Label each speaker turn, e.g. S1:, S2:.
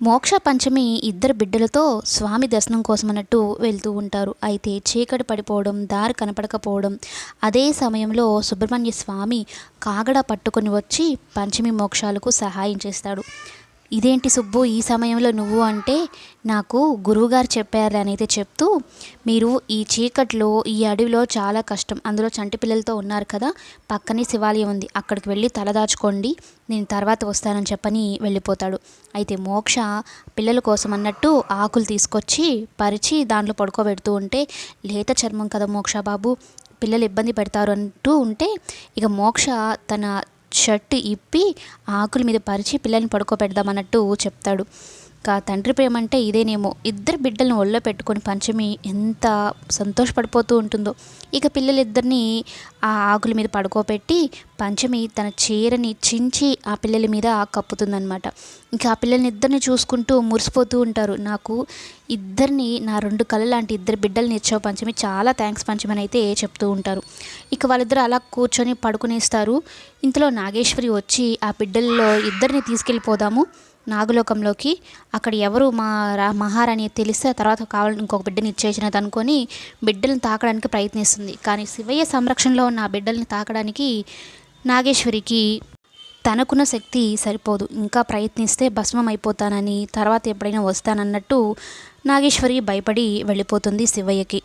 S1: మోక్ష పంచమి ఇద్దరు బిడ్డలతో స్వామి దర్శనం కోసం అన్నట్టు వెళ్తూ ఉంటారు. అయితే చీకటి పడిపోవడం దారి కనపడకపోవడం అదే సమయంలో సుబ్రహ్మణ్య స్వామి కాగడ పట్టుకొని వచ్చి పంచమి మోక్షాలకు సహాయం చేస్తాడు. ఇదేంటి సుబ్బు ఈ సమయంలో నువ్వు అంటే నాకు గురువుగారు చెప్పారు అని చెప్తూ మీరు ఈ చీకట్లో ఈ అడవిలో చాలా కష్టం. అందులో చంటి పిల్లలతో ఉన్నారు కదా పక్కనే శివాలయం ఉంది. అక్కడికి వెళ్ళి తలదాచుకోండి నేను తర్వాత వస్తానని చెప్పని వెళ్ళిపోతాడు. అయితే మోక్ష పిల్లల కోసం అన్నట్టు ఆకులు తీసుకొచ్చి పరిచి దాంట్లో పడుకోబెడుతూ ఉంటే లేత చర్మం కదా మోక్ష బాబు పిల్లలు ఇబ్బంది పెడతారు అంటూ ఉంటే ఇక మోక్ష తన షర్ట్ ఇప్పి ఆకుల మీద పరిచి పిల్లల్ని పడుకోబెడదామన్నట్టు చెప్తాడు. ఇంకా తండ్రి ప్రేమ అంటే ఇదేనేమో. ఇద్దరు బిడ్డలను ఒళ్ళో పెట్టుకొని పంచమి ఎంత సంతోషపడిపోతూ ఉంటుందో. ఇక పిల్లలిద్దరిని ఆ ఆకుల మీద పడుకోబెట్టి పంచమి తన చీరని చించి ఆ పిల్లల మీద కప్పుతుందనమాట ఇంకా ఆ పిల్లల్ని ఇద్దరిని చూసుకుంటూ మురిసిపోతూ ఉంటారు. నాకు ఇద్దరిని నా రెండు కళ్ళ లాంటి ఇద్దరు బిడ్డల్ని ఇచ్చావు పంచమి చాలా థ్యాంక్స్ పంచమి అని అయితే చెప్తూ ఉంటారు. ఇక వాళ్ళిద్దరు అలా కూర్చొని పడుకునేస్తారు. ఇంతలో నాగేశ్వరి వచ్చి ఆ బిడ్డల్లో ఇద్దరిని తీసుకెళ్ళిపోదాము నాగలోకంలోకి. అక్కడ ఎవరు మా రా మహారాణి తెలిస్తే తర్వాత కావాలని ఇంకొక బిడ్డని ఇచ్చేసినది అనుకొని బిడ్డలను తాకడానికి ప్రయత్నిస్తుంది. కానీ శివయ్య సంరక్షణలో ఉన్న ఆ బిడ్డల్ని తాకడానికి నాగేశ్వరికి తనకున్న శక్తి సరిపోదు. ఇంకా ప్రయత్నిస్తే భస్మం అయిపోతానని తర్వాత ఎప్పుడైనా వస్తానన్నట్టు నాగేశ్వరి భయపడి వెళ్ళిపోతుంది శివయ్యకి.